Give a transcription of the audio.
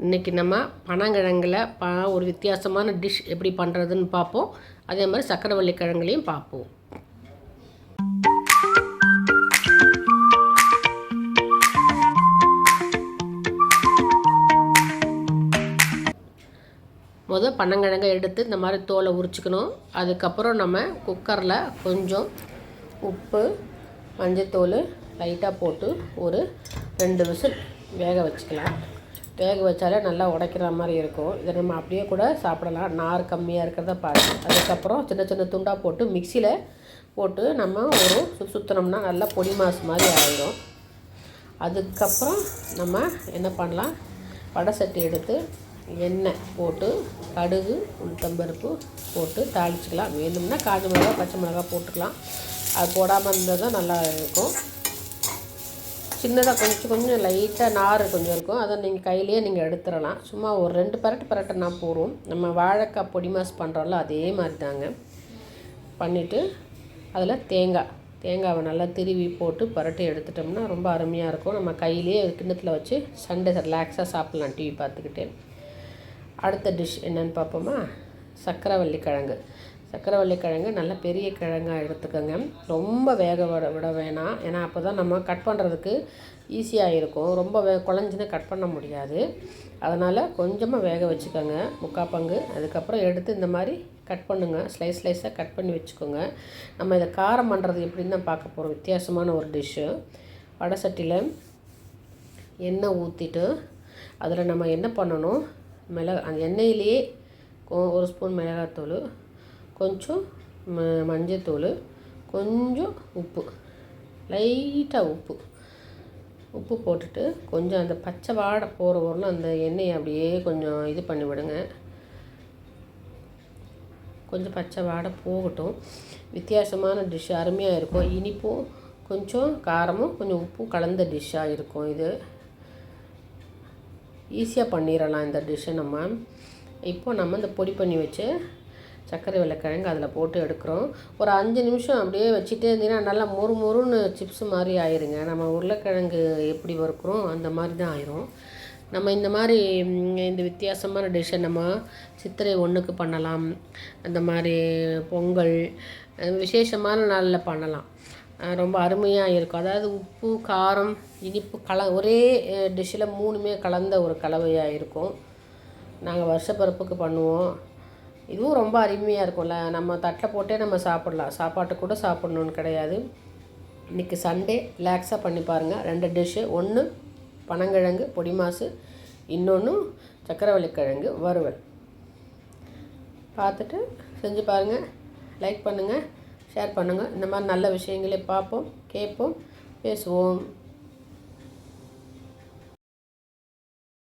இன்றைக்கி நம்ம பனங்கிழங்கில் ப ஒரு வித்தியாசமான டிஷ் எப்படி பண்ணுறதுன்னு பார்ப்போம். அதே மாதிரி சக்கரவள்ளி கிழங்குலையும் பார்ப்போம். முதல் பனங்கிழங்கை எடுத்து இந்த மாதிரி தோலை உரிச்சுக்கணும். அதுக்கப்புறம் நம்ம குக்கரில் கொஞ்சம் உப்பு மஞ்சத்தூள் லைட்டாக போட்டு ஒரு ரெண்டு விசில் வேக வச்சுக்கலாம். வேக வச்சாலே நல்லா உடைக்கிற மாதிரி இருக்கும். இதை நம்ம அப்படியே கூட சாப்பிடலாம். நார் கம்மியாக இருக்கிறத பார்த்து அதுக்கப்புறம் சின்ன சின்ன துண்டாக போட்டு மிக்சியில் போட்டு நம்ம ஒரு சு சுற்றினோம்னா நல்லா பொடி மாஸ் மாதிரி ஆகிடும் அதுக்கப்புறம் நம்ம என்ன பண்ணலாம்? வடை சட்டி எடுத்து எண்ணெய் போட்டு கடுகு உளுத்தம்பருப்பு போட்டு தாளிச்சிக்கலாம். வேணும்னா காஞ்ச மிளகா பச்சை மிளகா போட்டுக்கலாம். அது போடாமல் இருந்தால் தான் நல்லா இருக்கும். சின்னதாக கொஞ்சம் கொஞ்சம் லைட்டாக நார் கொஞ்சம் இருக்கும். அதை நீங்கள் கையிலேயே நீங்கள் எடுத்துடலாம். சும்மா ஒரு ரெண்டு பரட்டு பரட்டுனா போதும். நம்ம வாழைக்காய் பொடி மாஸ் பண்ணுறோம்ல அதே மாதிரி தாங்க. பண்ணிவிட்டு அதில் தேங்காய். தேங்காவை நல்லா திருவி போட்டு பரட்டி எடுத்துட்டோம்னா ரொம்ப அருமையாக இருக்கும். நம்ம கையிலேயே கிண்ணத்தில் வச்சு சண்டே ரிலாக்ஸாக சாப்பிட்லாம் டிவி பார்த்துக்கிட்டே. அடுத்த டிஷ் என்னென்னு பார்ப்போமா? சக்கரவள்ளி கிழங்கு. சக்கரவள்ளி கிழங்கு நல்ல பெரிய கிழங்காக எடுத்துக்கோங்க. ரொம்ப வேக விட விட வேணாம். ஏன்னா அப்போ தான் நம்ம கட் பண்ணுறதுக்கு ஈஸியாக இருக்கும். ரொம்ப வே குழஞ்சின்னு கட் பண்ண முடியாது. அதனால் கொஞ்சமாக வேக வச்சுக்கோங்க. முக்கால் பங்கு. அதுக்கப்புறம் எடுத்து இந்த மாதிரி கட் பண்ணுங்கள் ஸ்லைஸ் ஸ்லைஸாக கட் பண்ணி வச்சுக்கோங்க. நம்ம இதை காரம் பண்ணுறது எப்படின்னு தான் பார்க்க போகிறோம் வித்தியாசமான ஒரு டிஷ்ஷு வடை சட்டியில் எண்ணெய் ஊற்றிட்டு அதில் நம்ம என்ன பண்ணணும்? மிளகா அந்த எண்ணெயிலேயே ஒரு ஸ்பூன் மிளகாத்தூள் கொஞ்சம் ம மஞ்சத்தூள் கொஞ்சம் உப்பு லைட்டாக உப்பு. உப்பு போட்டுட்டு கொஞ்சம் அந்த பச்சை வாடை போகிற வரலும் அந்த எண்ணெயை அப்படியே கொஞ்சம் இது பண்ணி விடுங்க. கொஞ்சம் பச்சை வாடை போகட்டும். வித்தியாசமான டிஷ் அருமையாக இருக்கும். இனிப்பும் கொஞ்சம் காரமும் கொஞ்சம் உப்பும் கலந்த டிஷ்ஷாக இருக்கும் இது. ஈஸியாக பண்ணிடலாம் இந்த டிஷ்ஷை நம்ம. இப்போ நம்ம இந்த பொடி பண்ணி வச்சு சர்க்கரை வெள்ளைக்கிழங்கு அதில் போட்டு எடுக்கிறோம். ஒரு அஞ்சு நிமிஷம் அப்படியே வச்சுட்டே இருந்தீங்கன்னா நல்லா மொறு மொறுன்னு சிப்ஸ் மாதிரி ஆயிருங்க. நம்ம உருளைக்கிழங்கு எப்படி வறுக்கிறோம் அந்த மாதிரி தான் ஆயிரும். நம்ம இந்த மாதிரி இந்த வித்தியாசமான டிஷ்ஷை நம்ம சித்திரை ஒன்றுக்கு பண்ணலாம். அந்த மாதிரி பொங்கல் விசேஷமான நாளில் பண்ணலாம். ரொம்ப அருமையாக இருக்கும். அதாவது உப்பு காரம் இனிப்பு கல ஒரே டிஷ்ஷில் மூணுமே கலந்த ஒரு கலவையாக இருக்கும். நாங்கள் வருஷப்பிறப்புக்கு பண்ணுவோம். இதுவும் ரொம்ப அருமையாக இருக்கும்ல. நம்ம தட்டில் போட்டே நம்ம சாப்பிட்லாம். சாப்பாட்டு கூட சாப்பிட்ணுன்னு கிடையாது. இன்றைக்கி சண்டே ரிலாக்ஸாக பண்ணி பாருங்கள் ரெண்டு டிஷ்ஷு ஒன்று பனங்கிழங்கு பொடி மாசு இன்னொன்று சக்கரவள்ளி கிழங்கு வறுவல். பார்த்துட்டு செஞ்சு பாருங்கள் லைக் பண்ணுங்கள் ஷேர் பண்ணுங்கள் இந்த மாதிரி நல்ல விஷயங்களே பார்ப்போம் கேட்போம் பேசுவோம்.